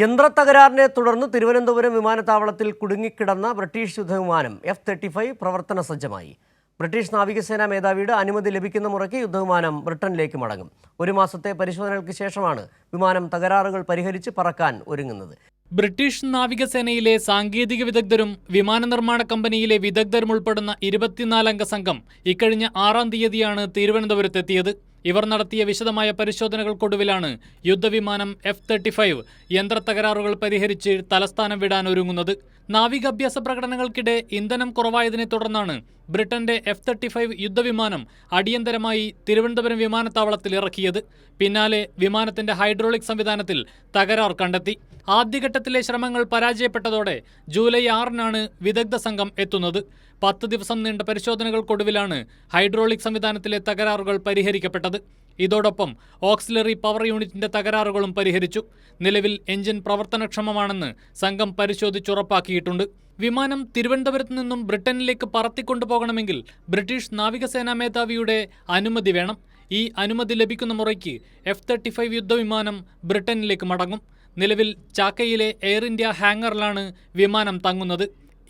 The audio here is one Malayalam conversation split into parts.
യന്ത്രത്തകരാറിനെ തുടർന്ന് തിരുവനന്തപുരം വിമാനത്താവളത്തിൽ കുടുങ്ങിക്കിടന്ന ബ്രിട്ടീഷ് യുദ്ധവിമാനം എഫ് തേർട്ടി ഫൈവ് പ്രവർത്തന സജ്ജമായി. ബ്രിട്ടീഷ് നാവികസേനാ മേധാവിയുടെ അനുമതി ലഭിക്കുന്ന മുറയ്ക്ക് യുദ്ധവിമാനം ബ്രിട്ടനിലേക്ക് മടങ്ങും. ഒരു മാസത്തെ പരിശോധനകൾക്ക് ശേഷമാണ് വിമാനം തകരാറുകൾ പരിഹരിച്ച് പറക്കാൻ ഒരുങ്ങുന്നത്. ബ്രിട്ടീഷ് നാവികസേനയിലെ സാങ്കേതിക വിദഗ്ധരും വിമാന നിർമ്മാണ കമ്പനിയിലെ വിദഗ്ധരും ഉൾപ്പെടുന്ന ഇരുപത്തിനാലംഗ സംഘം ഇക്കഴിഞ്ഞ ആറാം തീയതിയാണ് തിരുവനന്തപുരത്തെത്തിയത്. ഇവർ നടത്തിയ വിശദമായ പരിശോധനകൾക്കൊടുവിലാണ് യുദ്ധവിമാനം എഫ് തേർട്ടി ഫൈവ് യന്ത്രത്തകരാറുകൾ പരിഹരിച്ച് തലസ്ഥാനം വിടാൻ ഒരുങ്ങുന്നത് നാവികാഭ്യാസ പ്രകടനങ്ങൾക്കിടെ ഇന്ധനം കുറവായതിനെ തുടർന്നാണ് ബ്രിട്ടന്റെ എഫ് തേർട്ടി ഫൈവ് യുദ്ധവിമാനം അടിയന്തരമായി തിരുവനന്തപുരം വിമാനത്താവളത്തിൽ ഇറക്കിയത്. പിന്നാലെ വിമാനത്തിന്റെ ഹൈഡ്രോളിക് സംവിധാനത്തിൽ തകരാർ കണ്ടെത്തി. ആദ്യഘട്ടത്തിലെ ശ്രമങ്ങൾ പരാജയപ്പെട്ടതോടെ ജൂലൈ ആറിനാണ് വിദഗ്ധ സംഘം എത്തുന്നത്. പത്ത് ദിവസം നീണ്ട പരിശോധനകൾക്കൊടുവിലാണ് ഹൈഡ്രോളിക് സംവിധാനത്തിലെ തകരാറുകൾ പരിഹരിക്കപ്പെട്ടത്. ഇതോടൊപ്പം ഓക്സിലറി പവർ യൂണിറ്റിന്റെ തകരാറുകളും പരിഹരിച്ചു. നിലവിൽ എഞ്ചിൻ പ്രവർത്തനക്ഷമമാണെന്ന് സംഘം പരിശോധിച്ചുറപ്പാക്കിയിട്ടുണ്ട്. വിമാനം തിരുവനന്തപുരത്ത് നിന്നും ബ്രിട്ടനിലേക്ക് പറത്തിക്കൊണ്ടുപോകണമെങ്കിൽ ബ്രിട്ടീഷ് നാവികസേനാ മേധാവിയുടെ അനുമതി വേണം. ഈ അനുമതി ലഭിക്കുന്ന മുറയ്ക്ക് എഫ് തേർട്ടി ഫൈവ് യുദ്ധവിമാനം ബ്രിട്ടനിലേക്ക് മടങ്ങും. നിലവിൽ ചാക്കയിലെ എയർ ഇന്ത്യ ഹാങ്ങറിലാണ് വിമാനം തങ്ങുന്നത്.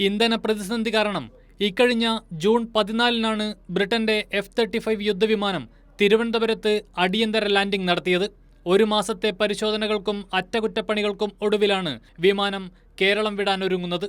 ഇന്ധന പ്രതിസന്ധി കാരണം ഇക്കഴിഞ്ഞ ജൂൺ പതിനാലിനാണ് ബ്രിട്ടന്റെ എഫ് തേർട്ടി ഫൈവ് യുദ്ധവിമാനം തിരുവനന്തപുരത്ത് അടിയന്തര ലാൻഡിംഗ് നടത്തിയത്. ഒരു മാസത്തെ പരിശോധനകൾക്കും അറ്റകുറ്റപ്പണികൾക്കും ഒടുവിലാണ് വിമാനം കേരളം വിടാനൊരുങ്ങുന്നത്